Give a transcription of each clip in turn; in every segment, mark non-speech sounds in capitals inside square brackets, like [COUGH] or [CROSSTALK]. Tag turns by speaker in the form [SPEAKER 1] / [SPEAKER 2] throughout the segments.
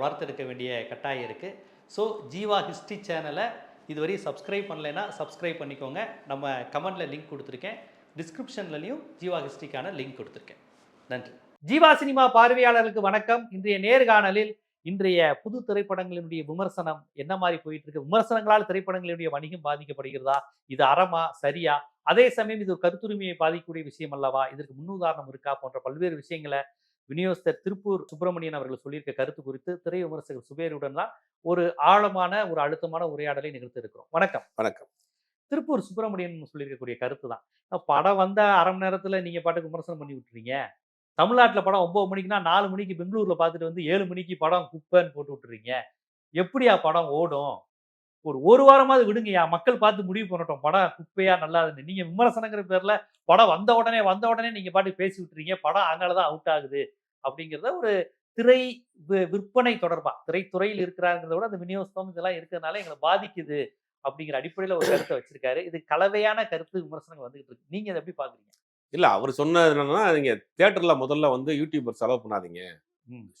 [SPEAKER 1] வளர்த்தெடுக்க வேண்டிய கட்டாயம் இருக்குது ஸோ ஜீவா ஹிஸ்ட்ரி சேனலை இதுவரையும் சப்ஸ்கிரைப் பண்ணலைன்னா சப்ஸ்கிரைப் பண்ணிக்கோங்க. நம்ம கமெண்டில் லிங்க் கொடுத்துருக்கேன். டிஸ்கிரிப்ஷன்லையும் ஜீவா ஹிஸ்ட்ரிக்கான லிங்க் கொடுத்துருக்கேன். நன்றி. ஜீவா சினிமா பார்வையாளர்களுக்கு வணக்கம். இன்றைய நேர்காணலில் இன்றைய புது திரைப்படங்களினுடைய விமர்சனம் என்ன மாதிரி போயிட்டு இருக்கு விமர்சனங்களால் திரைப்படங்களினுடைய வணிகம் பாதிக்கப்படுகிறதா? இது அறமா? சரியா? அதே சமயம் இது கருத்துரிமையை பாதிக்கக்கூடிய விஷயம் அல்லவா? இதற்கு முன்னுதாரணம் இருக்கா? போன்ற பல்வேறு விஷயங்களை விநியோகஸ்தர் திருப்பூர் சுப்பிரமணியன் அவர்கள் சொல்லியிருக்க கருத்து குறித்து திரை விமர்சகர் சுபேருடன் தான் ஒரு ஆழமான ஒரு அழுத்தமான உரையாடலை நிகழ்த்தி இருக்கிறோம். வணக்கம்.
[SPEAKER 2] வணக்கம்.
[SPEAKER 1] திருப்பூர் சுப்பிரமணியன் சொல்லியிருக்கக்கூடிய கருத்து தான். படம் வந்த அரை மணி நேரத்துல நீங்க பாட்டுக்கு விமர்சனம் பண்ணி விட்டுறீங்க. தமிழ்நாட்டுல படம் ஒன்பது மணிக்குனா நாலு மணிக்கு பெங்களூர்ல பார்த்துட்டு வந்து ஏழு மணிக்கு படம் குப்பைன்னு போட்டு விட்டுறீங்க. எப்படியா படம் ஓடும்? ஒரு ஒரு வாரமாவது விடுங்கய்யா. மக்கள் பார்த்து முடிவு பண்ணட்டும். படம் குப்பையா நல்லா இருந்து நீங்க விமர்சனங்கிற பேர்ல படம் வந்த உடனே வந்த உடனே நீங்க பாட்டு பேசி விட்டுறீங்க. படம் அங்கதான் அவுட் ஆகுது. அப்படிங்கிறத ஒரு திரை விற்பனை தொடர்பா திரைத்துறையில் இருக்கிறாங்கிறத விட அந்த விநியோகம் இதெல்லாம் இருக்கிறதுனால எங்களை பாதிக்குது அப்படிங்கிற அடிப்படையில ஒரு கருத்தை வச்சிருக்காரு. இது கலவையான கருத்து விமர்சனங்கள் வந்துகிட்டு இருக்கு. நீங்க அதை எப்படி பாக்குறீங்க
[SPEAKER 2] இல்ல அவர் சொன்னது என்னன்னா நீங்க தியேட்டர்ல முதல்ல வந்து யூடியூபர்ஸ் அலோவ் பண்ணாதீங்க.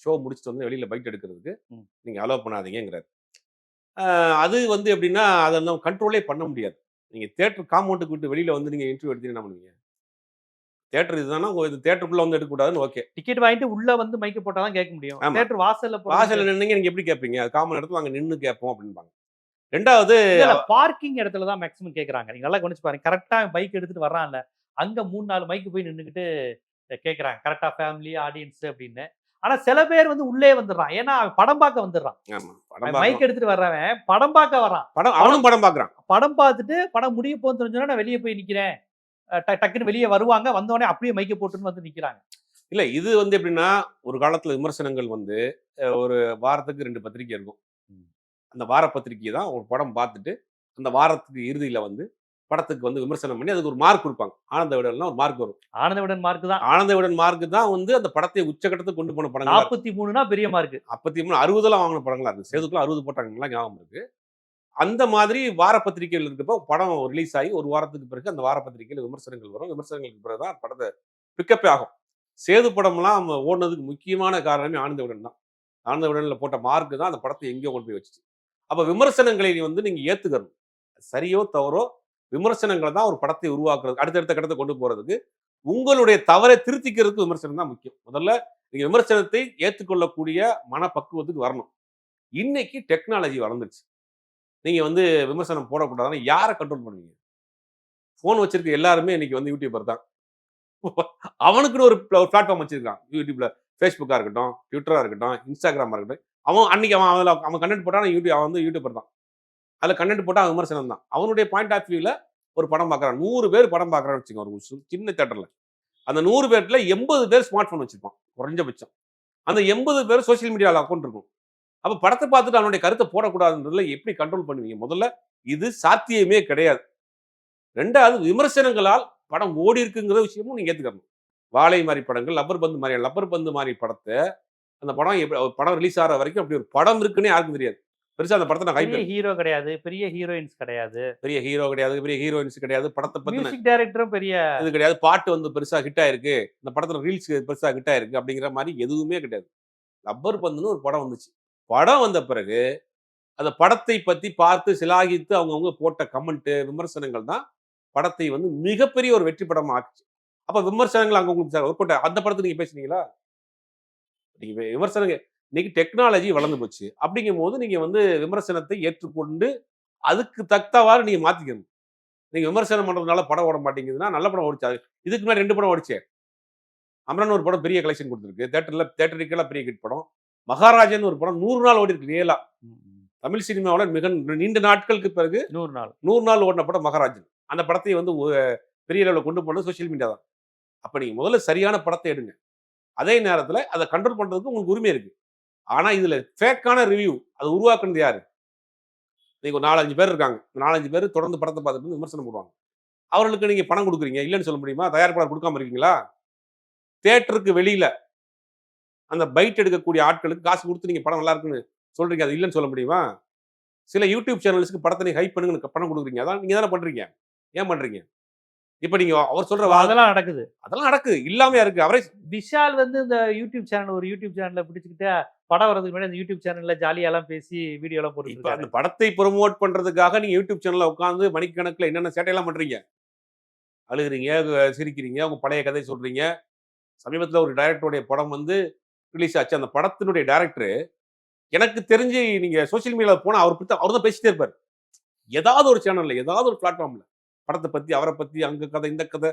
[SPEAKER 2] ஷோ முடிச்சுட்டு வந்து வெளியில பைட் எடுக்கிறதுக்கு. நீங்க அலோவ் பண்ணாதீங்கிறார் அது வந்து எப்படின்னா அதை நம்ம கண்ட்ரோலே பண்ண முடியாது. நீங்க தியேட்டர் காம்பவுண்டுக்கு விட்டு வெளியில வந்து நீங்க இன்டர்வியூ எடுத்தீங்க என்ன பண்ணுவீங்க? தியேட்டர் இதுதானா? இது தியேட்டருக்குள்ள வந்து எடுக்கக்கூடாதுன்னு ஓகே
[SPEAKER 1] டிக்கெட் வாங்கிட்டு உள்ள வந்து மைக்க போட்டாதான் கேட்க முடியும். தேட்டர் வாசல்ல
[SPEAKER 2] வாசல்ல நின்னீங்க நீங்க எப்படி கேட்பீங்க? அது காமன் இடத்துல அங்க நின்னு கேட்போம் அப்படின்பாங்க ரெண்டாவது
[SPEAKER 1] பார்க்கிங் இடத்துல தான் மேக்ஸிமம் கேக்குறாங்க நீங்க நல்லா கவனிச்சு பாருங்க. கரெக்டா பைக் எடுத்துட்டு வர்றான்ல. அங்க மூணு நாலு மைக்கு போய் நின்னுக்கிட்டு கேக்குறாங்க கரெக்டா ஃபேமிலி ஆடியன்ஸ் அப்படின்னு. ஆனா சில பேர் வந்து உள்ளே வந்துடுறான். ஏன்னா அவன் படம் பார்க்க வந்துடுறான். மைக். எடுத்துட்டு வர்றவன் படம் பார்க்க வர்றான்.
[SPEAKER 2] படம் அவனும் படம் பாக்குறான்
[SPEAKER 1] படம் பார்த்துட்டு படம் முடிய போகுதுன்னு தெரிஞ்சோன்னா நான் வெளியே போய் நிக்கிறேன். டக்குன்னு வெளியே வருவாங்க. வந்த உடனே அப்படியே மைக்க போட்டுன்னு வந்து நிக்கிறாங்க.
[SPEAKER 2] இல்ல இது வந்து எப்படின்னா ஒரு காலத்துல விமர்சனங்கள் வந்து ஒரு வாரத்துக்கு ரெண்டு பத்திரிக்கை இருக்கும். அந்த வார பத்திரிக்கை தான் ஒரு படம் பார்த்துட்டு அந்த வாரத்துக்கு இறுதியில வந்து படத்துக்கு வந்து விமர்சனம் பண்ணி அதுக்கு ஒரு மார்க் கொடுப்பாங்க. ஆனந்த விடல்னா ஒரு மார்க் வரும்.
[SPEAKER 1] ஆனந்த விடன் மார்க் தான்.
[SPEAKER 2] ஆனந்த விடன் மார்க் தான் வந்து அந்த படத்தை உச்சகட்டத்துக்கு கொண்டு போன படங்கள்
[SPEAKER 1] நாற்பத்தி மூணுனா பெரிய மார்க்
[SPEAKER 2] அப்பத்தி மூணு அறுபதுலாம் வாங்கின படங்களா இருக்கு சேதுக்குள்ள அறுபது போட்டாங்கலாம் ஞாபகம் இருக்கு. அந்த மாதிரி வார பத்திரிகைகள் இருக்கப்போ படம் ரிலீஸ் ஆகி ஒரு வாரத்துக்கு பிறகு அந்த வார பத்திரிகையில் விமர்சனங்கள் வரும். விமர்சனங்களுக்கு பிறகு தான் படத்தை பிக்கப்பே ஆகும். சேது படம்லாம் நம்ம ஓடுனதுக்கு முக்கியமான காரணமே ஆனந்த விடன் தான். ஆனந்த விடனில் போட்ட மார்க்கு தான் அந்த படத்தை எங்கேயோ கொண்டு போய் வச்சுச்சு. அப்போ விமர்சனங்களை வந்து நீங்கள் ஏற்றுக்கணும் சரியோ தவறோ விமர்சனங்களை தான் ஒரு படத்தை உருவாக்குறது அடுத்தடுத்த கடத்தை கொண்டு போகிறதுக்கு உங்களுடைய தவறை திருத்திக்கிறதுக்கு விமர்சனம் தான் முக்கியம். முதல்ல நீங்கள் விமர்சனத்தை ஏற்றுக்கொள்ளக்கூடிய மனப்பக்குவத்துக்கு வரணும். இன்னைக்கு டெக்னாலஜி வளர்ந்துச்சு நீங்கள் வந்து விமர்சனம் போடக்கூடாதுன்னா யாரை கண்ட்ரோல் பண்ணுவீங்க? ஃபோன் வச்சிருக்க எல்லாருமே இன்னைக்கு வந்து யூடியூபர் தான். அவனுக்குன்னு ஒரு பிளாட்ஃபார்ம் வச்சிருக்கான். யூடியூப்ல ஃபேஸ்புக்காக இருக்கட்டும் ட்விட்டராக இருக்கட்டும் இன்ஸ்டாகிராமா இருக்கட்டும். அவன் அன்னைக்கு அவன் அதில் அவன் கண்டென்ட் போட்டான் யூடியூப் அவன் வந்து யூடியூபர் தான். அதில் கண்டென்ட் போட்டால் அவன் விமர்சனம் தான். அவனுடைய பாயிண்ட் ஆஃப் வியூவில் ஒரு படம் பார்க்குறான் நூறு பேர் படம் பார்க்குறான்னு வச்சுக்கோங்க ஒரு சின்ன தேட்டரில் அந்த நூறு பேர்ல எண்பது பேர் ஸ்மார்ட் ஃபோன் வச்சிருப்பான் குறைஞ்சபட்சம். அந்த எண்பது பேர் சோஷியல் மீடியாவில் அக்கௌண்ட் இருக்கும். அப்போ படத்தை பார்த்துட்டு அவனுடைய கருத்தை போடக்கூடாதுன்றதுல எப்படி கண்ட்ரோல் பண்ணுவீங்க? முதல்ல இது சாத்தியமே கிடையாது. ரெண்டாவது விமர்சனங்களால் படம் ஓடி இருக்குங்கிற விஷயமும் நீங்க ஏத்துக்கணும். வாழை மாதிரி படங்கள் லப்பர் பந்து மாதிரி லப்பர் பந்து மாதிரி படத்தை அந்த படம் எப்படி படம் ரிலீஸ் ஆகிற வரைக்கும் அப்படி ஒரு படம் இருக்குன்னே யாருக்கும் தெரியாது. பெருசா அந்த படத்தை நான் கைப்பேன்
[SPEAKER 1] ஹீரோ கிடையாது பெரிய ஹீரோயின்ஸ் கிடையாது.
[SPEAKER 2] பெரிய ஹீரோ கிடையாது பெரிய ஹீரோயின்ஸ் கிடையாது. படத்தை
[SPEAKER 1] மியூசிக் டைரக்டரும் பெரிய
[SPEAKER 2] இது கிடையாது. பாட்டு வந்து பெருசா ஹிட் ஆயிருக்கு. இந்த படத்துல ரீல்ஸ் பெருசா ஹிட் ஆயிருக்கு அப்படிங்கிற மாதிரி எதுவுமே கிடையாது. லப்பர் பந்துன்னு ஒரு படம் வந்துச்சு. படம் வந்த பிறகு அந்த படத்தை பற்றி பார்த்து சிலாகித்து அவங்கவுங்க போட்ட கமெண்ட்டு விமர்சனங்கள் தான் படத்தை வந்து மிகப்பெரிய ஒரு வெற்றி படமாக ஆச்சு அப்போ விமர்சனங்கள் அங்கே உங்களுக்கு ஒர்க் அவுட் அந்த படத்தை நீங்கள் பேசுனீங்களா? நீங்கள் விமர்சனங்கள் விமர்சனங்க இன்னைக்கு டெக்னாலஜி வளர்ந்து போச்சு. அப்படிங்கும் போது நீங்கள் வந்து விமர்சனத்தை ஏற்றுக்கொண்டு அதுக்கு தக்கவாறு நீங்கள் மாற்றிக்கணும் நீங்கள் விமர்சனம் பண்ணுறதுனால படம் ஓட மாட்டேங்குதுன்னா நல்ல படம் ஓடிச்சு. அது இதுக்கு முன்னாடி ரெண்டு படம் ஓடிச்சே. அமரன் ஒரு படம் பெரிய கலெக்ஷன் கொடுத்துருக்கு. தேட்டரில் தேட்டருக்கெல்லாம் பெரிய கிட் படம். மகாராஜன் ஒரு படம் நூறு நாள் ஓடி இருக்கு ரியலா தமிழ் சினிமாவில் மிக நீண்ட நாட்களுக்கு பிறகு
[SPEAKER 1] நூறு நாள்.
[SPEAKER 2] நூறு நாள் ஓடின படம் மகாராஜன். அந்த படத்தை வந்து பெரிய லெவலில் கொண்டு போனது சோஷியல் மீடியா தான். அப்ப நீங்க முதல்ல சரியான படத்தை எடுங்க. அதே நேரத்துல அதை கண்ட்ரோல் பண்றதுக்கு உங்களுக்கு உரிமை இருக்கு. ஆனா இதுல ஃபேக்கான ரிவ்யூ அது உருவாக்குனது யாரு? நீங்க ஒரு நாலஞ்சு பேர் இருக்காங்க. நாலஞ்சு பேர் தொடர்ந்து படத்தை பார்த்துட்டு விமர்சனம் போடுவாங்க. அவர்களுக்கு நீங்க பணம் கொடுக்குறீங்க இல்லைன்னு சொல்ல முடியுமா? தயாரிப்பாளர் கொடுக்காம இருக்கீங்களா? தேட்டருக்கு வெளியில அந்த பைட் எடுக்கக்கூடிய ஆட்களுக்கு காசு கொடுத்து நீங்க படம் நல்லா இருக்குன்னு சொல்றீங்க அது இல்லைன்னு சொல்ல முடியுமா? சில யூடியூப் சேனல்ஸ்க்கு படத்தை நீங்க ஹைப் பண்ணுங்க பணம் கொடுக்குறீங்க. அதான் நீங்க தானே பண்றீங்க. ஏன் பண்றீங்க? இப்ப நீங்க அவர் சொல்ற வா-
[SPEAKER 1] அதெல்லாம் நடக்குது.
[SPEAKER 2] அதெல்லாம் நடக்குது. இல்லாமையா இருக்கு. அவரே
[SPEAKER 1] விஷால் வந்து இந்த யூடியூப் சேனல் ஒரு யூடியூப் சேனல்ல பிடிச்சிக்கிட்டு படம் வரதுக்கு முன்னாடி அந்த யூடியூப் சேனல்ல ஜாலியா எல்லாம் பேசி வீடியோ எல்லாம் போட்டு
[SPEAKER 2] இப்ப அந்த படத்தை ப்ரொமோட் பண்றதுக்காக நீங்க யூடியூப் சேனல்ல உட்காந்து மணிக்கணக்குல என்னென்ன சேட்டையெல்லாம் பண்றீங்க? அழுகுறீங்க சிரிக்கிறீங்க உங்க பழைய கதை சொல்றீங்க. சமீபத்துல ஒரு டைரக்டருடைய படம் வந்து ரிலீஸ் ஆச்சு. அந்த படத்தினுடைய டைரக்டர் எனக்கு தெரிஞ்சு நீங்க சோஷியல் மீடியால போனா அவர் பத்தி அவர் தான் பேசிட்டே இருப்பார். ஏதாவது ஒரு சேனல்ல ஏதாவது ஒரு பிளாட்ஃபார்ம்ல படத்தை பத்தி அவரை பத்தி அங்க கதை இந்த கதை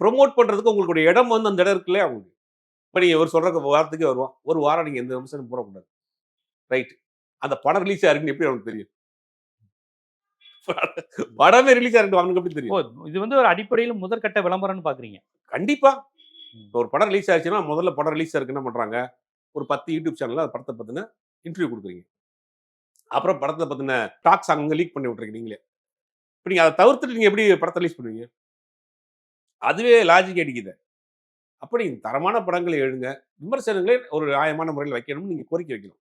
[SPEAKER 2] ப்ரோமோட் பண்றதுக்கு உங்களுடைய இடம் வந்து அந்த இடம் இருக்குல்ல அவங்களுக்கு இப்ப நீங்க ஒரு சொல்ற வாரத்துக்கு வருவான். ஒரு வாரம் நீங்க எந்த விமர்சனம் போடக்கூடாது. ரைட் அந்த படம் ரிலீஸ் ஆயிருக்குன்னு எப்படி அவனுக்கு தெரியும்? படமே ரிலீஸ் ஆயிருக்கு அவனுக்கு எப்படி தெரியும்?
[SPEAKER 1] இது வந்து ஒரு அடிப்படையில் முதற்கட்ட விளம்பரம்னு பாக்குறீங்க.
[SPEAKER 2] கண்டிப்பா. இப்போ ஒரு படம் ரிலீஸ் ஆயிடுச்சுன்னா முதல்ல படம் ரிலீஸ் ஆயிருக்கு என்ன ஒரு பத்து யூடியூப் சேனலில் அந்த படத்தை பற்றின இன்டர்வியூ கொடுக்குறீங்க. அப்புறம் படத்தை பற்றின டாக்ஸ் அங்கே லீக் பண்ணி விட்றீங்க நீங்களே. இப்போ நீங்கள் அதை தவிர்த்துட்டு நீங்கள் எப்படி படத்தை ரிலீஸ் பண்ணுவீங்க? அதுவே லாஜிக் அடிக்குது. அப்படி தரமான படங்களை எழுங்க விமர்சனங்களே ஒரு நியாயமான முறையில் வைக்கணும்னு நீங்கள் கோரிக்கை வைக்கணும்.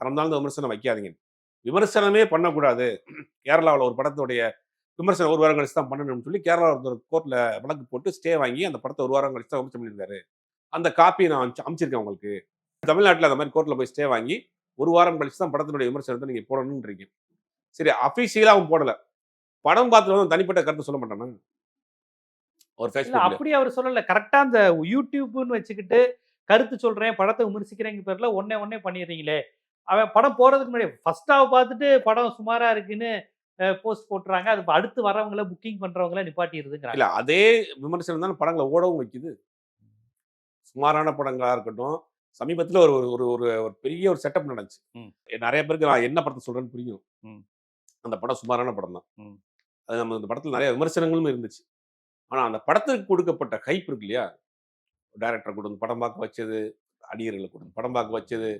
[SPEAKER 2] தரம் தாழ்ந்த விமர்சனம் வைக்காதீங்க. விமர்சனமே பண்ணக்கூடாது. கேரளாவில் ஒரு படத்துடைய விமர்சனம் ஒரு வாரம் கழிச்சு தான் பண்ணணும்னு சொல்லி கேரளா ஒரு கோர்ட்ல வழக்கு போட்டு ஸ்டே வாங்கி அந்த படத்தை ஒரு வாரம் கழிச்சு தான் விமர்சனம் பண்ணியிருந்தாரு. அந்த காப்பியை நான் அனுப்பிச்சிருக்கேன் உங்களுக்கு. தமிழ்நாட்டில் அந்த மாதிரி கோர்ட்ல போய் ஸ்டே வாங்கி ஒரு வாரம் கழிச்சு தான் படத்தினுடைய விமர்சனத்தை நீங்க போடணுன்றீங்க சரி அஃபீஷியலா அவன் போடல. படம் பார்த்துட்டு வந்து தனிப்பட்ட கருத்து சொல்ல மாட்டானா? ஒரு
[SPEAKER 1] அப்படி அவர் சொல்லல. கரெக்டா அந்த யூடியூப்னு வச்சுக்கிட்டு கருத்து சொல்றேன் படத்தை விமர்சிக்கிறேங்க பேர்ல ஒன்னே ஒன்னே பண்ணிடுறீங்களே. அவன் படம் போறதுக்கு முன்னாடி ஃபர்ஸ்ட் ஹாவ் பார்த்துட்டு படம் சுமாரா இருக்குன்னு போஸ்ட் போட்டுறாங்க. அது அடுத்து வரவங்கள புக்கிங் பண்றவங்கள நிப்பாட்டிடுதுங்கிறாங்க.
[SPEAKER 2] இல்ல அதே விமர்சனம் தான் படங்களை ஓடவும் வைக்குது. சுமாரான படங்களா இருக்கட்டும் சமீபத்துல ஒரு ஒரு ஒரு ஒரு பெரிய ஒரு செட்டப் நடந்துச்சு. நிறைய பேருக்கு நான் என்ன படத்தை சொல்றேன்னு புரியும். அந்த படம் சுமாரான படம் தான். அது நம்ம இந்த படத்துல நிறைய விமர்சனங்களும் இருந்துச்சு. ஆனா அந்த படத்துக்கு கொடுக்கப்பட்ட ஹைப் இருக்கு இல்லையா? டைரக்டர் கொடுத்து படம் பார்க்க வச்சது அடியர்களை கொடுத்து படம் பார்க்க வச்சது.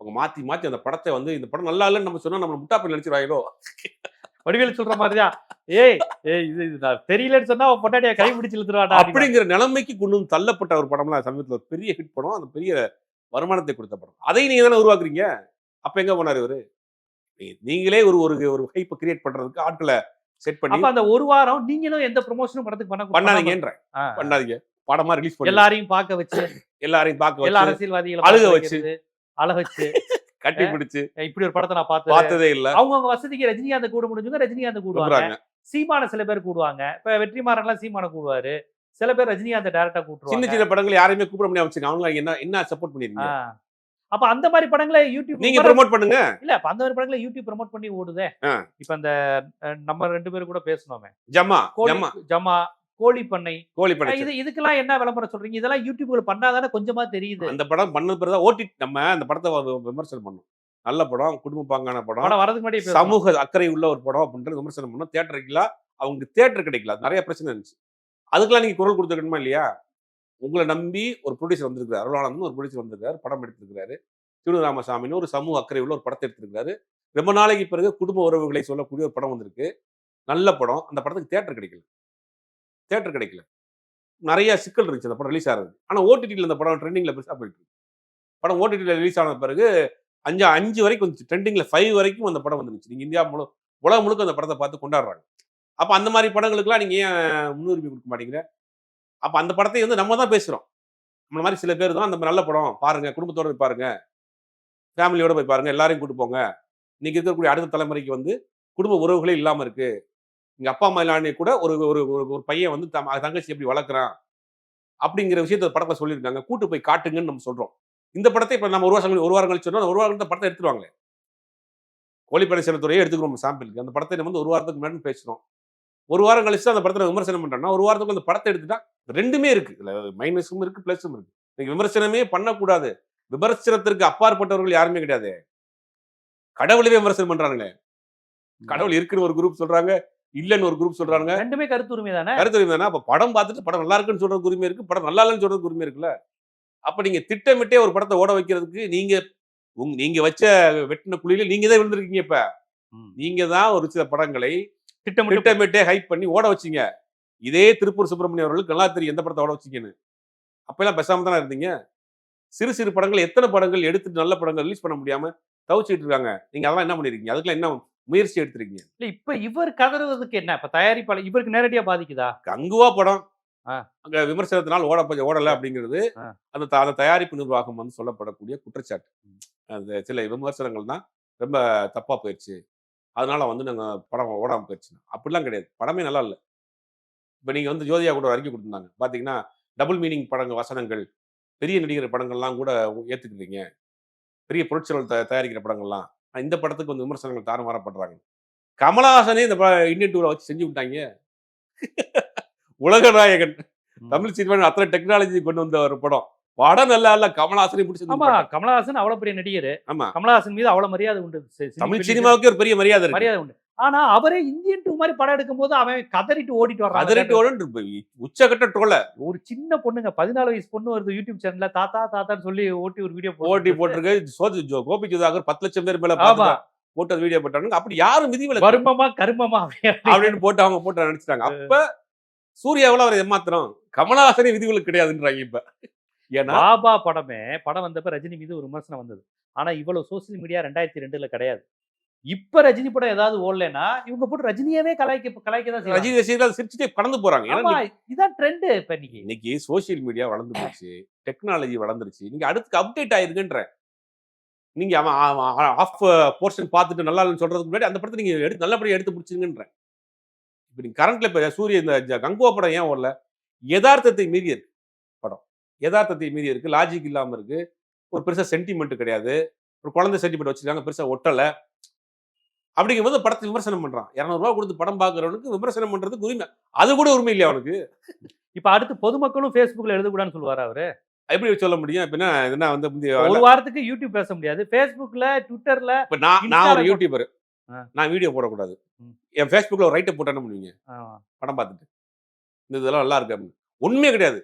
[SPEAKER 2] அவங்க மாத்தி மாத்தி அந்த படத்தை வந்து இந்த படம் நல்லா இல்லைன்னு நம்ம சொன்னா நம்ம முட்டா போய் நினைச்சிருவாங்களோ
[SPEAKER 1] வடிவேல் சொல்ற மாதிரிதான் ஏய் ஏய் இது இது தெரியலன்னு சொன்னா பொட்டாட்டிய கை பிடிச்சு இழுத்துருவாடா
[SPEAKER 2] அப்படிங்கிற நிலைமைக்கு கொண்டு தள்ளப்பட்ட ஒரு படம்லாம் சமீபத்தில் ஒரு பெரிய ஹிட் படம். அந்த பெரிய வருமானத்தை கொடுத்த படம். அதை நீங்க தானே உருவாக்குறீங்க? அப்ப எங்க போனாரு இவரு? நீங்களே ஒரு ஒரு ஒரு ஹைப்பை கிரியேட் பண்றதுக்கு ஆட்களை செட் பண்ணி
[SPEAKER 1] அந்த ஒரு வாரம் நீங்களும் எந்த ப்ரொமோஷனும் படத்துக்கு பண்ண
[SPEAKER 2] பண்ணாதீங்கன்ற. பண்ணாதீங்க. படமா ரிலீஸ் பண்ணி
[SPEAKER 1] எல்லாரையும் பார்க்க வச்சு
[SPEAKER 2] எல்லாரையும் பார்க்க
[SPEAKER 1] எல்லா
[SPEAKER 2] வச்சு
[SPEAKER 1] அரசியல்வாதிகளை
[SPEAKER 2] அழுக வச்சு.
[SPEAKER 1] அழ வச்சு.
[SPEAKER 2] கட்டி பிடிச்சு
[SPEAKER 1] இப்படி ஒரு படத்தை நான் பார்த்தேன்.
[SPEAKER 2] பார்த்ததே இல்ல.
[SPEAKER 1] அவங்க அவங்க வசதிக்கு ரஜினிகாந்த் கூட முடிஞ்சவங்க ரஜினிகாந்த் கூடுவாங்க. சீமான சில பேர் கூடுவாங்க. இப்ப வெற்றிமாறன் எல்லாம் சீமான கூடுவாரு. சில பேர் ரஜினிகாந்த் டேரக்டா
[SPEAKER 2] சின்ன
[SPEAKER 1] கூட்டுருவாங்க.
[SPEAKER 2] சின்ன படங்கள் யாரையுமே கூப்பிட முடியாம வச்சுங்க அவங்க என்ன என்ன சப்போர்ட். பண்ணிருக்கீங்க?
[SPEAKER 1] அப்ப அந்த மாதிரி படங்களை யூடியூப்
[SPEAKER 2] நீங்க ப்ரோமோட் பண்ணுங்க.
[SPEAKER 1] இல்ல அப்ப அந்த மாதிரி படங்களை யூடியூப் ப்ரோமோட் பண்ணி ஓடுதே. இப்ப அந்த நம்ம ரெண்டு பேரும் கூட பேசணுமே.
[SPEAKER 2] ஜம்மா
[SPEAKER 1] கோழி
[SPEAKER 2] ஜம்மா.
[SPEAKER 1] ஜமா கோழி பண்ணை
[SPEAKER 2] கோழி படம்
[SPEAKER 1] இது இதுக்கெல்லாம் என்ன விளம்பரம் சொல்றீங்க? இதெல்லாம் யூடியூப்ல பண்ணாதானே கொஞ்சமா தெரியுது.
[SPEAKER 2] அந்த படம் பண்ணது பிறகு ஓட்டி நம்ம அந்த படத்தை விமர்சனம் பண்ணோம். நல்ல படம் குடும்ப பாங்கான படம்
[SPEAKER 1] படம் வரதுக்கு முன்னாடி.
[SPEAKER 2] சமூக அக்கறை உள்ள ஒரு படம் அப்படின்றது விமர்சனம் பண்ணோம். தேட்டர் கிடைக்கல அவங்களுக்கு தேட்டர் கிடைக்கல. நிறைய பிரச்சனை இருந்துச்சு. அதுக்கெல்லாம் நீங்க குரல் கொடுத்துருக்கணுமா இல்லையா? உங்களை நம்பி ஒரு ப்ரொடியூசர் வந்திருக்காரு அருளானந்தன் ஒரு ப்ரொடியூசர் வந்திருக்காரு படம் எடுத்திருக்காரு திரு ராமசாமின்னு ஒரு சமூக அக்கறை உள்ள ஒரு படத்தை எடுத்திருக்காரு ரொம்ப நாளைக்கு பிறகு குடும்ப உறவுகளை சொல்லக்கூடிய ஒரு படம் வந்திருக்கு. நல்ல படம். அந்த படத்துக்கு தேட்டர் கிடைக்கல. தேட்டர் கிடைக்கல. நிறைய சிக்கல் இருந்துச்சு அந்த படம் ரிலீஸ் ஆகிறது ஆனால் ஓடிடியில் அந்த படம் ட்ரெண்டிங்கில் பெருசாக போயிட்டு இருக்கு. படம் ஓடிடியில் ரிலீஸ் ஆன பிறகு அஞ்சு அஞ்சு வரைக்கும் வந்துச்சு. ட்ரெண்டிங்கில் ஃபைவ் வரைக்கும் அந்த படம் வந்துருச்சு நீங்கள் இந்தியா முழு உலகம் முழுக்க அந்த படத்தை பார்த்து கொண்டாடுறாங்க. அப்போ அந்த மாதிரி படங்களுக்குலாம் நீங்கள் ஏன் முன்னுரிமை கொடுக்க மாட்டேங்கிற அப்போ அந்த படத்தை வந்து நம்ம தான் பேசுகிறோம் நம்மள மாதிரி சில பேர் தான் அந்த நல்ல படம் பாருங்கள் குடும்பத்தோடு போய் பாருங்கள் ஃபேமிலியோடு போய் பாருங்கள் எல்லாரையும் கூட்டு போங்க. இன்னைக்கு இருக்கக்கூடிய அடுத்த தலைமுறைக்கு வந்து குடும்ப உறவுகளே இல்லாமல் இருக்குது எங்க அப்பா அம்மா இல்லாமே கூட ஒரு ஒரு ஒரு- பையன் வந்து தம் தங்கச்சி எப்படி வளர்க்குறான் அப்படிங்கிற விஷயத்த படத்தை சொல்லியிருக்காங்க. கூட்டு போய் காட்டுங்கன்னு நம்ம சொல்றோம். இந்த படத்தை இப்ப நம்ம ஒரு வருஷம் ஒரு வாரம் கழிச்சு சொன்னா ஒரு வாரம் அந்த படத்தை எடுத்துருவாங்களே. கோழிப்படை செலுத்துறையே எடுத்துக்கிறோம் சாம்பிளுக்கு. அந்த படத்தை நம்ம வந்து ஒரு வாரத்துக்கு முன்னாடி பேசுறோம் ஒரு வாரம் கழிச்சு அந்த படத்தை விமர்சனம் பண்றோம்னா ஒரு வாரத்துக்கு அந்த படத்தை எடுத்துட்டா ரெண்டுமே இருக்கு. இதுல மைனஸும் இருக்கு பிளஸும் இருக்கு. நீங்க விமர்சனமே பண்ணக்கூடாது. விமர்சனத்திற்கு அப்பாற்பட்டவர்கள் யாருமே கிடையாது. கடவுளவே விமர்சனம் பண்றானுங்க கடவுள் இருக்குன்னு ஒரு குரூப் சொல்றாங்க. இல்லன்னு ஒரு குரூப் சொல்றாங்க
[SPEAKER 1] ரெண்டுமே கருத்து உரிமை தானே?
[SPEAKER 2] கருத்து உரிமை தானே? அப்ப படம் பார்த்துட்டு படம் நல்லா இருக்குன்னு சொல்றதுக்கு உரிமை இருக்கு படம் நல்லா இல்லைன்னு சொல்றதுக்கு உரிமை இருக்குல்ல? அப்ப நீங்க திட்டமிட்டே ஒரு படத்தை ஓட வைக்கிறதுக்கு நீங்க உங்க நீங்க வச்ச வெட்டின குழியில நீங்க தான் விழுந்திருக்கீங்க இப்ப. நீங்க தான் ஒரு சில படங்களை
[SPEAKER 1] திட்டமிட்டு
[SPEAKER 2] திட்டமிட்டே ஹைப் பண்ணி ஓட வச்சீங்க. இதே திருப்பூர் சுப்பிரமணியம் அவர்களுக்கு நல்லா தெரியும் எந்த படத்தை ஓட வச்சீங்கன்னு. அப்பெல்லாம் பேசாம தானே இருந்தீங்க? சிறு சிறு படங்கள் எத்தனை படங்கள் எடுத்துட்டு நல்ல படங்கள் ரிலீஸ் பண்ண முடியாம தவிச்சிட்டு இருக்காங்க. நீங்க அதெல்லாம் என்ன பண்ணிருக்கீங்க? அதுக்கெல்லாம் என்ன முயற்சி எடுத்திருக்கீங்க.
[SPEAKER 1] இல்ல இப்ப இவர் கதறுவதுக்கு என்ன? இப்ப தயாரிப்பாளர் இவருக்கு நேரடியா பாதிக்குதா?
[SPEAKER 2] கங்குவா படம். அங்க விமர்சனத்தினால் ஓட ஓடல அப்படிங்கிறது. அந்த அந்த தயாரிப்பு நிர்வாகம் வந்து சொல்லப்படக்கூடிய குற்றச்சாட்டு. அந்த சில விமர்சனங்கள் தான் ரொம்ப தப்பா போயிடுச்சு அதனால வந்து நாங்க படம் ஓடாம போயிடுச்சு அப்படிலாம் கிடையாது. படமே நல்லா இல்லை. இப்போ நீங்க வந்து ஜோதியா கூட அறிக்கை கொடுத்துருந்தாங்க. பாத்தீங்கன்னா டபுள் மீனிங் படங்கள் வசனங்கள் பெரிய நடிகர் படங்கள்லாம் கூட ஏத்துக்கிறீங்க பெரிய பொருட்செலவு த- தயாரிக்கிற படங்கள்லாம். இந்த படத்துக்கு வந்து விமர்சனங்கள் தாறுமாறா பண்றாங்க கமலஹாசனே இந்த இந்தியன் டூரை வச்சு செஞ்சு விட்டாங்க. உலக நாயகன்.
[SPEAKER 1] ம்.
[SPEAKER 2] தமிழ் சினிமா அத்தனை டெக்னாலஜி கொண்டு வந்த ஒரு படம். படம் நல்லா இல்ல கமலஹாசனை பிடிச்சி
[SPEAKER 1] ஆமா கமலஹாசன் அவ்வளவு பெரிய நடிகர்.
[SPEAKER 2] ஆமா.
[SPEAKER 1] கமலஹாசன் மீது அவ்வளவு மரியாதை உண்டு.
[SPEAKER 2] தமிழ் சினிமாவுக்கு ஒரு பெரிய மரியாதை
[SPEAKER 1] மரியாதை உண்டு. ஆனா அவரே இந்தியன் டூ மாதிரி படம் எடுக்கும் போது அவன் கதறிட்டு ஓடிட்டு வர்றான்.
[SPEAKER 2] ஓடுன்னு உச்சகட்ட ட்ரோல.
[SPEAKER 1] ஒரு சின்ன பொண்ணுங்க பதினாலு வயசு பொண்ணு வருது யூடியூப் சேனல்ல தாத்தா தாத்தான்னு சொல்லி ஓட்டி ஒரு வீடியோ
[SPEAKER 2] ஓட்டி போட்டிருக்கு. சோதி கோபி சுதாகர் பத்து லட்சம் பேர் மேல போட்டு அது வீடியோ போட்டாங்க. அப்படி யாரும் விதிவில
[SPEAKER 1] வருமமா கருமமா அப்படி-
[SPEAKER 2] அப்படின்னு. போட்டு அவங்க போட்டு நினைச்சிட்டாங்க அப்ப சூர்யாவில் அவர் ஏமாத்துறோம் கமலஹாசனே விதிவிலக்கு கிடையாதுன்றாங்க இப்ப. ஏன்னா
[SPEAKER 1] பாபா படமே படம் வந்தப்ப ரஜினி மீது ஒரு விமர்சனம் வந்தது. ஆனா இவ்வளவு சோசியல் மீடியா ரெண்டாயிரத்தி ரெண்டுல கிடையாது. இப்ப ரஜினி படம் ஏதாவது ஓடலைன்னா இவங்க போட்டு ரஜினியவே கலாய்க்க கலாய்க்க தான்.
[SPEAKER 2] ரஜினி ரசிகர்கள் சிரிச்சுட்டே கடந்து போறாங்க.
[SPEAKER 1] இதான் ட்ரெண்ட் இப்ப இன்னைக்கு.
[SPEAKER 2] இன்னைக்கு சோஷியல் மீடியா வளர்ந்து போச்சு டெக்னாலஜி வளர்ந்துருச்சு. நீங்க அடுத்து அப்டேட் ஆயிருக்குன்ற நீங்க அவன் ஆஃப் போர்ஷன் பார்த்துட்டு நல்லா இல்லைன்னு சொல்றதுக்கு முன்னாடி அந்த படத்தை நீங்க எடுத்து நல்லபடியா எடுத்து முடிச்சுங்கன்ற இப்போ நீங்க கரண்ட்ல இப்ப சூரிய இந்த கங்குவா படம் ஏன் ஓடல? யதார்த்தத்தை மீறி இருக்கு படம். யதார்த்தத்தை மீறி இருக்கு லாஜிக் இல்லாம இருக்கு. ஒரு பெருசா சென்டிமெண்ட் கிடையாது. ஒரு குழந்தை சென்டிமெண்ட் வச்சிருக்காங்க பெருசா ஒட்டல. அப்படிங்கும்போது படத்தை விமர்சனம் பண்றான். இரநூறுவா கொடுத்து படம் பார்க்கறவனுக்கு விமர்சனம் பண்றதுக்கு உரிமை. அது கூட உரிமை இல்லையா அவனுக்கு?
[SPEAKER 1] இப்ப அடுத்து பொதுமக்களும் Facebookல எழுதக்கூடாதுன்னு சொல்லுவாரு அவரு?
[SPEAKER 2] எப்படி சொல்ல முடியும்? இப்ப என்ன வந்து
[SPEAKER 1] ஒரு வாரத்துக்கு யூடியூப் பேச முடியாது. Facebookல ட்விட்டர்ல
[SPEAKER 2] இப்ப நான் நான் ஒரு யூடியூபர். நான் வீடியோ போடக்கூடாது. என் ஃபேஸ்புக்ல ஒரு ரைட்டை போட்டு என்ன பண்ணுவீங்க படம் பார்த்துட்டு. இந்த இதெல்லாம் நல்லா இருக்கு அப்படின்னு. உண்மையே கிடையாது.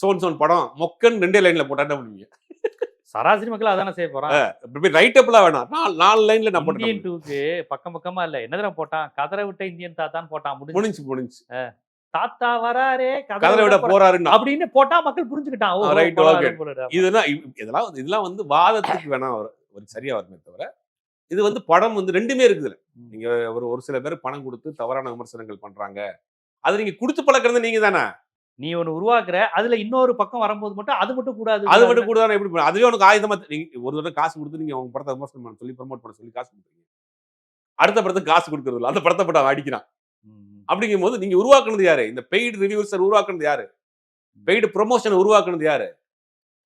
[SPEAKER 2] சோன் சோன் படம் மொக்கன் ரெண்டே லைன்ல போட்டா என்ன பண்ணுவீங்க.
[SPEAKER 1] சராசரி மக்கள் அதானே செய்ய போறான்?
[SPEAKER 2] ரைட்டப்லாம் வேணாம். நாலு நாலு லைன்ல நான்
[SPEAKER 1] இந்தியன் டூக்கு பக்கம் பக்கமா இல்ல. என்ன தடவை போட்டான்? கதரை விட்ட இந்தியன் தாத்தான்னு போட்டான் முடிஞ்சு.
[SPEAKER 2] முடிஞ்சு முடிஞ்சு.
[SPEAKER 1] தாத்தா வராரே
[SPEAKER 2] கதரை விட
[SPEAKER 1] போறா-
[SPEAKER 2] போறாருன்னா.
[SPEAKER 1] அப்படின்னு போட்டா மக்கள் புரிஞ்சுக்கிட்டான். போறாரு. போறாரு.
[SPEAKER 2] இதெல்லாம் இதெல்லாம் இதெல்லாம் வந்து வாதத்துக்கு வேணா ஒரு சரியா வருமே தவிர இது வந்து படம் வந்து ரெண்டுமே இருக்குதுல. நீங்க ஒரு ஒரு சில பேர் பணம் கொடுத்து தவறான விமர்சனங்கள் பண்றாங்க. அது நீங்க கொடுத்து பழக்கிறது நீங்க தானே
[SPEAKER 1] நீ ஒண்ணு உருவாக்குற அதுல இன்னொரு பக்கம் வரும்போது மட்டும் அது மட்டும் கூடாது.
[SPEAKER 2] அது மட்டும் கூட தானே எப்படி அதுவே உனக்கு ஆயுதமா நீங்க ஒரு தடவை காசு கொடுத்து நீங்க உங்க படத்தை விமர்சனம் பண்ண சொல்லி ப்ரமோட் பண்ண சொல்லி காசு கொடுக்குறீங்க. அடுத்த படத்துக்கு காசு கொடுக்கறது இல்ல அந்த படத்தை போட்டு அவன் அடிக்கிறான்.
[SPEAKER 1] ம்.
[SPEAKER 2] அப்படிங்கும்போது நீங்க உருவாக்குனது யாரு? இந்த பெய்டு ரிவ்யூஸர் உருவாக்குனது யாரு? பெய்டு ப்ரொமோஷன் உருவாக்குனது யாரு?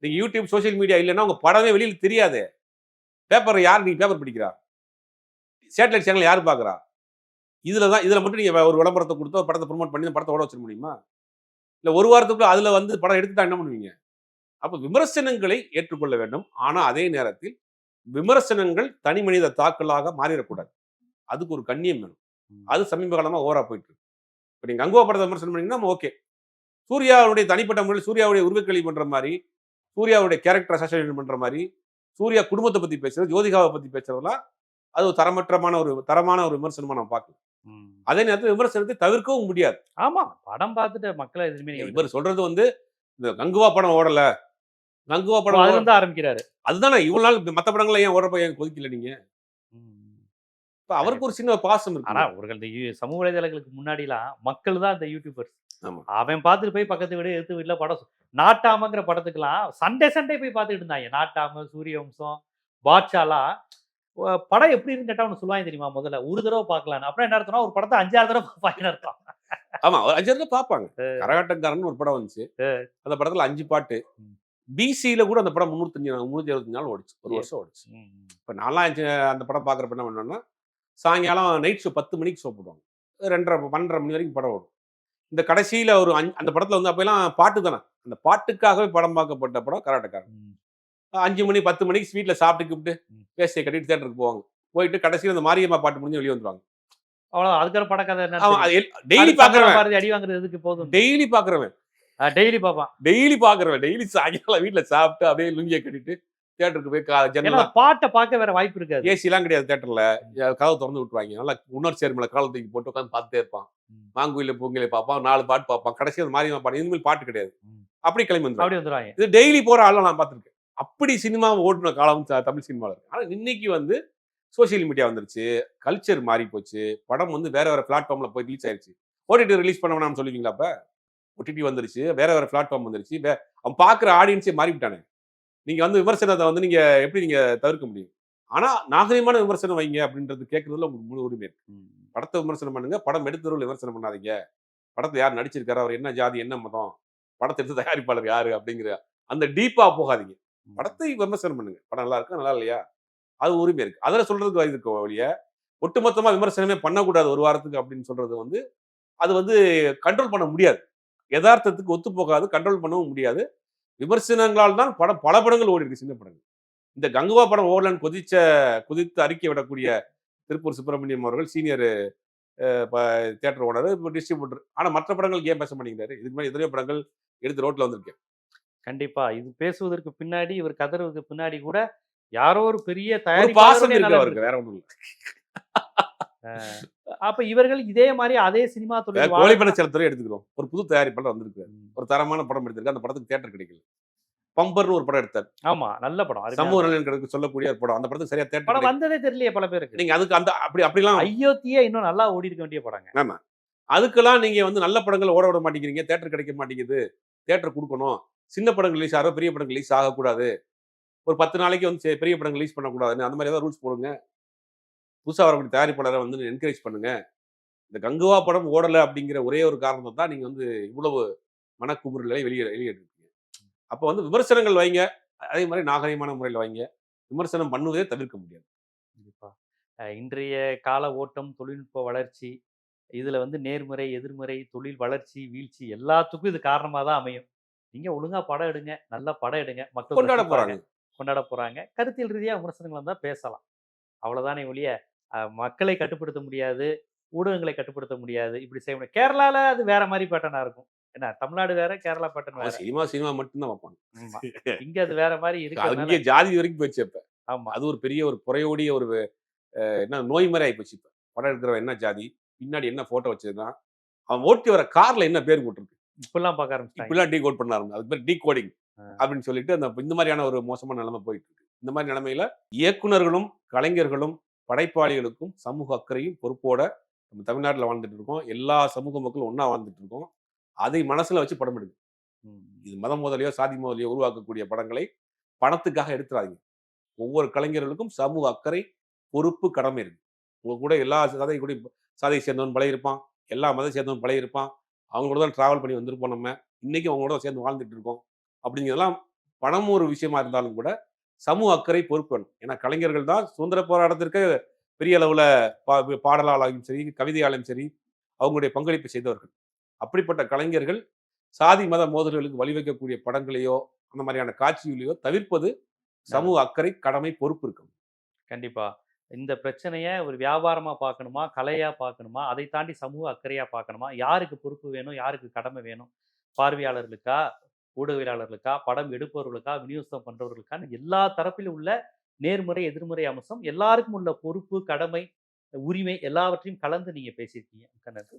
[SPEAKER 2] நீங்க யூடியூப் சோஷியல் மீடியா இல்லைன்னா உங்க படமே வெளியில தெரியாது. பேப்பர் யார் நீங்க பேப்பர் படிக்கிறா? சேட்டலைட் சேனல் யார் பாக்குறா? இதுல தான் இதுல மட்டும் நீங்க ஒரு விளம்பரத்தை கொடுத்து படத்தை ப்ரொமோட் பண்ணி படத்தை ஓட வச்சிட முடியுமா? இல்ல ஒரு வாரத்துக்குள்ள அதுல வந்து படம் எடுத்துட்டா என்ன பண்ணுவீங்க? அப்ப விமர்சனங்களை ஏற்றுக்கொள்ள வேண்டும். ஆனா அதே நேரத்தில் விமர்சனங்கள் தனி மனித தாக்கலாக மாறிடக்கூடாது. அதுக்கு ஒரு கண்ணியம் வேணும். அது சமீப காலமா ஓவரா போயிட்டு இருக்கு. இப்போ நீங்க கங்குவா படத்தை விமர்சனம் பண்ணீங்கன்னா ஓகே. சூர்யாவுடைய தனிப்பட்ட முறையில் சூர்யாவுடைய உருவக்கேலி பண்ற மாதிரி சூர்யாவுடைய கேரக்டர் அசோசியேஷன் பண்ற மாதிரி சூர்யா குடும்பத்தை பத்தி பேசுறது ஜோதிகாவை பத்தி பேசுறதெல்லாம் அது ஒரு தரமற்றமான ஒரு தரமான ஒரு விமர்சனமா நம்ம பார்க்கலாம். அதே நேரத்தில் விமர்சனத்தை தவிர்க்கவும் முடியாது.
[SPEAKER 1] ஆமா படம் பார்த்துட்டு மக்களை எதுவுமே
[SPEAKER 2] இவர் சொல்றது வந்து இந்த கங்குவா படம் ஓடல. கங்குவா
[SPEAKER 1] அதுல
[SPEAKER 2] படம்.
[SPEAKER 1] இருந்து ஆரம்பிக்கிறாரு.
[SPEAKER 2] அதுதானே இவ்வளவு நாள் மத்த படங்களை ஏன் ஓடுறப்ப ஏன் கொதிக்கல நீங்க. இப்ப அவருக்கு ஒரு சின்ன பாசம்
[SPEAKER 1] ஆனா
[SPEAKER 2] இருக்கு
[SPEAKER 1] அவர்கள் இந்த சமூக வலைதளங்களுக்கு முன்னாடிலாம் மக்கள் தான் இந்த யூடியூபர்ஸ். அவன் பார்த்துட்டு போய் பக்கத்து வீடு எடுத்து வீட்டுல படம் நாட்டாமங்கிற படத்துக்குலாம் சண்டே சண்டே போய் பார்த்துட்டு இருந்தாங்க. நாட்டாம சூரியவம்சம் பாட்ஷாலாம். ஒ- படம் எப்படி இருந்து கேட்டா சொல்லுவாங்க தெரியுமா முதல்ல? ஒரு தடவை பார்க்கலாம் அப்புறம் என்ன அர்த்தம்னா ஒரு படத்தை அஞ்சாறு தடவை பார்ப்பாங்கன்னு அர்த்தம்.
[SPEAKER 2] ஆமா ஒரு அஞ்சு இடத்துல பாப்பாங்க கரகாட்டக்காரன் ஒரு படம் வந்துச்சு. அந்த படத்துல அஞ்சு பாட்டு. பிசியில கூட அந்த படம் முன்னூத்தஞ்சு நாள் முன்னூத்தி அறுபத்தஞ்சு நாள் ஓடிச்சு. ஒரு. வருஷம் ஓடிச்சு. இப்ப நான்லாம் அஞ்சு- அந்த படம் பாக்குறப்ப என்ன பண்ணோம்னா சாயங்காலம் நைட் ஷோ பத்து மணிக்கு ஷோ போடுவாங்க. ரெண்டரை பன்னெண்டரை மணி வரைக்கும் படம் ஓடும். இந்த கடைசியில ஒரு அந்த படத்துல வந்து அப்பெல்லாம் பாட்டு தானே? அந்த பாட்டுக்காகவே படம் பார்க்கப்பட்ட படம் கராட்டக்காரன். அஞ்சு மணி பத்து மணிக்கு வீட்டில் சாப்பிட்டு கூப்பிட்டு. பேசிய கட்டிட்டு தேட்டருக்கு போவாங்க. போயிட்டு கடைசியில் அந்த மாரியம்மா பாட்டு முடிஞ்சு வெளியே வந்துருவாங்க.
[SPEAKER 1] அவ்வளவு அதுக்கு படம் கதை என்ன
[SPEAKER 2] அவன் டெய்லி பாக்குறவன்.
[SPEAKER 1] பாரதி அடி வாங்குறது எதுக்கு போதும்
[SPEAKER 2] டெய்லி பாக்குறவன்.
[SPEAKER 1] டெய்லி பார்ப்பான்
[SPEAKER 2] டெய்லி பாக்குறவன். டெய்லி சாயங்காலம் வீட்டுல சாப்பிட்டு அப்படியே லுங்கிய கட்டிட்டு தியேட்டருக்கு போய் கா-
[SPEAKER 1] ஏன்னா
[SPEAKER 2] ஜன்னலாம்
[SPEAKER 1] பாட்டை பார்க்க வேற வாய்ப்பு இருக்காது.
[SPEAKER 2] ஏசிலாம் கிடையாது தேட்டர்ல கதவு திறந்து விட்டுருவாங்க. நல்லா உணர் சேர்மல கால தூக்கி போட்டு உட்காந்து பார்த்துட்டே இருப்பான். மாங்குயில பூங்கில பார்ப்பான். நாலு பாட்டு பார்ப்பான். கடைசி அந்த மாதிரி பாட்டு இனிமேல் பாட்டு கிடையாது. அப்படி கிளம்பி வந்துருவாங்க.
[SPEAKER 1] அப்படி வந்துருவாங்க.
[SPEAKER 2] இது டெய்லி போற ஆள நான் பார்த்திருக்கேன். அப்படி சினிமா ஓட்டுன காலம் தமிழ் சினிமாவில் இருக்கு. ஆனா இன்னைக்கு வந்து சோஷியல் மீடியா வந்துருச்சு கல்ச்சர் மாறி போச்சு படம் வந்து வேற வேற பிளாட்ஃபார்ம்ல போய் ரிலீஸ் ஆயிருச்சு. ஓடிடி ரிலீஸ் பண்ண வேணாம்னு சொல்லுவீங்களா அப்ப? ஓடிடி வந்துருச்சு வேற வேற பிளாட்ஃபார்ம் வந்துருச்சு அவன் பார்க்குற ஆடியன்ஸே மாறிவிட்டானே. நீங்க வந்து விமர்சனத்தை வந்து நீங்க எப்படி நீங்க தவிர்க்க முடியும்? ஆனா நாகரிகமான விமர்சனம் வைங்க அப்படின்றது கேட்கறதுல உங்களுக்கு முழு உரிமை இருக்கு. படத்தை விமர்சனம் பண்ணுங்க படம் எடுத்தவர்கள் விமர்சனம் பண்ணாதீங்க. படத்தை யார் நடிச்சிருக்காரு அவர் என்ன ஜாதி என்ன மதம் படத்தை எடுத்து தயாரிப்பாளர் யாரு அப்படிங்கிற அந்த டீப்பா போகாதீங்க. படத்தை விமர்சனம் பண்ணுங்க. படம் நல்லா இருக்கா நல்லா இல்லையா? அது உரிமை இருக்கு. அதில் சொல்றதுக்கு வயது இருக்க வழிய? ஒட்டுமொத்தமா விமர்சனமே பண்ணக்கூடாது ஒரு வாரத்துக்கு அப்படின்னு சொல்றது வந்து அது வந்து கண்ட்ரோல் பண்ண முடியாது. யதார்த்தத்துக்கு ஒத்து போகாது கண்ட்ரோல் பண்ணவும் முடியாது. விமர்சனங்களால் தான் படம் பல படங்கள் ஓடி இருக்கு சின்ன படங்கள். இந்த கங்குவா படம் ஓடலன் கொதிச்ச குதித்து அறிக்கை விடக்கூடிய திருப்பூர் சுப்பிரமணியம் அவர்கள் சீனியர் தேட்டர் ஓனர் இப்போ டிஸ்ட்ரிபியூட்டர் ஆனால் மற்ற படங்களுக்கு ஏன் பேச மாட்டேங்கிறாரு? இதுக்கு மேலே எத்தனையோ படங்கள் எடுத்து ரோட்டில் வந்திருக்கேன்.
[SPEAKER 1] கண்டிப்பா. இது பேசுவதற்கு பின்னாடி இவர் கதறதுக்கு பின்னாடி கூட யாரோ ஒரு பெரிய
[SPEAKER 2] இருக்கு அவருக்கு வேற
[SPEAKER 1] இருக்கு. அப்ப இவர்கள் இதே மாதிரி அதே சினிமா வாழ-
[SPEAKER 2] கோழிப்பட செலுத்துறை எடுத்துக்கிறோம். ஒரு புது தயாரிப்பாளர் வந்திருக்காரு
[SPEAKER 1] ம்.
[SPEAKER 2] ஒரு தரமான படம் எடுத்திருக்கு அந்த படத்துக்கு தேட்டர் கிடைக்கல. பம்பர்னு ஒரு படம் எடுத்தார்.
[SPEAKER 1] ஆமா. நல்ல படம்.
[SPEAKER 2] சமூக நலன் கிடைக்க சொல்லக்கூடிய ஒரு படம். அந்த படத்துக்கு சரியா
[SPEAKER 1] படம்
[SPEAKER 2] தேட்டர்
[SPEAKER 1] வந்ததே தெரியலையே பல பேருக்கு.
[SPEAKER 2] நீங்க அதுக்கு அந்த அப்படி அப்படிலாம்
[SPEAKER 1] ஐயோத்தியே இன்னும் நல்லா ஓடி இருக்க வேண்டிய படங்க.
[SPEAKER 2] அதுக்கெல்லாம் நீங்க வந்து நல்ல படங்கள் ஓட விட மாட்டேங்கிறீங்க. தேட்டர் கிடைக்க மாட்டேங்குது. தேட்டர் கொடுக்கணும். சின்ன படங்கள் ரிலீஸ் ஆகிறோம் பெரிய படங்கள் ரிலீஸ் ஆகக்கூடாது. ஒரு பத்து நாளைக்கு வந்து பெரிய படங்கள் ரிலீஸ் பண்ணக்கூடாதுன்னு அந்த மாதிரி ஏதாவது ரூல்ஸ் போடுங்க. புதுசாக வரக்கூடிய தயாரிப்பாளரை வந்து என்கரேஜ் பண்ணுங்க. இந்த கங்குவா படம் ஓடலை அப்படிங்கிற ஒரே ஒரு காரணத்தை தான் நீங்க வந்து இவ்வளவு மனக்குமுறலை வெளியே வெளியிட்டிருக்கீங்க அப்போ வந்து விமர்சனங்கள் வைங்க. அதே மாதிரி நாகரிகமான முறையில் வைங்க. விமர்சனம் பண்ணுவதே தவிர்க்க முடியாது.
[SPEAKER 1] இன்றைய கால ஓட்டம் தொழில்நுட்ப வளர்ச்சி இதுல வந்து நேர்மறை எதிர்மறை தொழில் வளர்ச்சி வீழ்ச்சி எல்லாத்துக்கும் இது காரணமா தான் அமையும். நீங்க ஒழுங்கா படம் எடுங்க நல்ல படம் எடுங்க மக்கள்
[SPEAKER 2] கொண்டாட போறாங்க.
[SPEAKER 1] கொண்டாட போறாங்க. கருத்தியல் ரீதியா விமர்சனங்கள் வந்தா பேசலாம். அவ்வளவுதானே ஒழிய மக்களை கட்டுப்படுத்த முடியாது ஊடகங்களை கட்டுப்படுத்த முடியாது. இப்படி செய்ய முடியாது. கேரளால அது வேற மாதிரி பேட்டர்னா இருக்கும். என்ன தமிழ்நாடு வேற கேரளா பேட்டர்ன் வேற.
[SPEAKER 2] சினிமா சினிமா மட்டும்தான்
[SPEAKER 1] ஆமா. [LAUGHS] இங்க அது வேற மாதிரி
[SPEAKER 2] அது இங்கே
[SPEAKER 1] இருக்கு
[SPEAKER 2] ஜாதி வரைக்கும் போச்சு இப்ப.
[SPEAKER 1] ஆமா.
[SPEAKER 2] அது ஒரு பெரிய ஒரு குறையோடிய ஒரு என்ன நோய் மாதிரி ஆயிப்போச்சு இப்ப. படம் எடுக்கிறவன் என்ன ஜாதி பின்னாடி என்ன போட்டோ வச்சிருக்கான் அவன் ஓட்டி வர கார்ல என்ன பேர் போட்டிருக்கு?
[SPEAKER 1] இப்பெல்லாம் பார்க்க ஆரம்பிச்சிட்டாங்க.
[SPEAKER 2] இப்படிலாம் டீ கோட் பண்ண ஆரம்பிச்சு அது பேர் டீ கோடிங். அப்படின்னு சொல்லிட்டு அந்த இந்த மாதிரியான ஒரு மோசமான நிலைமை போயிட்டு இருக்கு இந்த மாதிரி நிலைமையில இயக்குனர்களும் கலைஞர்களும் படைப்பாளிகளுக்கும் சமூக அக்கறையும் பொறுப்போட நம்ம தமிழ்நாட்டில் வாழ்ந்துட்டு இருக்கோம். எல்லா சமூக மக்களும் ஒண்ணா வாழ்ந்துட்டு இருக்கோம். அதை மனசுல வச்சு படம் எடுங்க.
[SPEAKER 1] ம்.
[SPEAKER 2] இது மதம் முதலையோ சாதி முதலையோ உருவாக்கக்கூடிய படங்களை பணத்துக்காக எடுத்துறாதீங்க. ஒவ்வொரு கலைஞர்களுக்கும் சமூக அக்கறை பொறுப்பு கடமை இருக்கு. உங்க கூட எல்லா சாதை கூட சாதியை சேர்ந்தவன் பழைய இருப்பான் எல்லா மதத்தை சேர்ந்தவன் பழைய இருப்பான் அவங்க கூட தான் டிராவல் பண்ணி வந்திருப்போம் நம்ம. இன்னைக்கு அவங்க கூட சேர்ந்து வாழ்ந்துட்டு இருக்கோம். அப்படிங்கிறதெல்லாம் பணம் ஒரு விஷயமா இருந்தாலும் கூட சமூக அக்கறை பொறுப்பு வேணும். ஏன்னா கலைஞர்கள் தான் சுதந்திர போராட்டத்திற்கு பெரிய அளவுல பா பாடலாளாலும் சரி கவிதையாலும் சரி அவங்களுடைய பங்களிப்பு செய்தவர்கள். அப்படிப்பட்ட கலைஞர்கள் சாதி மத மோதல்களுக்கு வழிவகுக்கக்கூடிய படங்களையோ அந்த மாதிரியான காட்சிகளையோ தவிர்ப்பது சமூக அக்கறை கடமை பொறுப்பு இருக்கும்.
[SPEAKER 1] கண்டிப்பா. இந்த பிரச்சனையை ஒரு வியாபாரமாக பார்க்கணுமா? கலையாக பார்க்கணுமா? அதை தாண்டி சமூக அக்கறையாக பார்க்கணுமா? யாருக்கு பொறுப்பு வேணும்? யாருக்கு கடமை வேணும்? பார்வையாளர்களுக்கா? ஊடகவியலாளர்களுக்கா? படம் எடுப்பவர்களுக்கா? விநியோகம் பண்ணுறவர்களுக்கான எல்லா தரப்பிலும் உள்ள நேர்முறை எதிர்மறை அம்சம் எல்லாருக்கும் உள்ள பொறுப்பு கடமை உரிமை எல்லாவற்றையும் கலந்து நீங்கள் பேசியிருக்கீங்க மிக்க நன்றி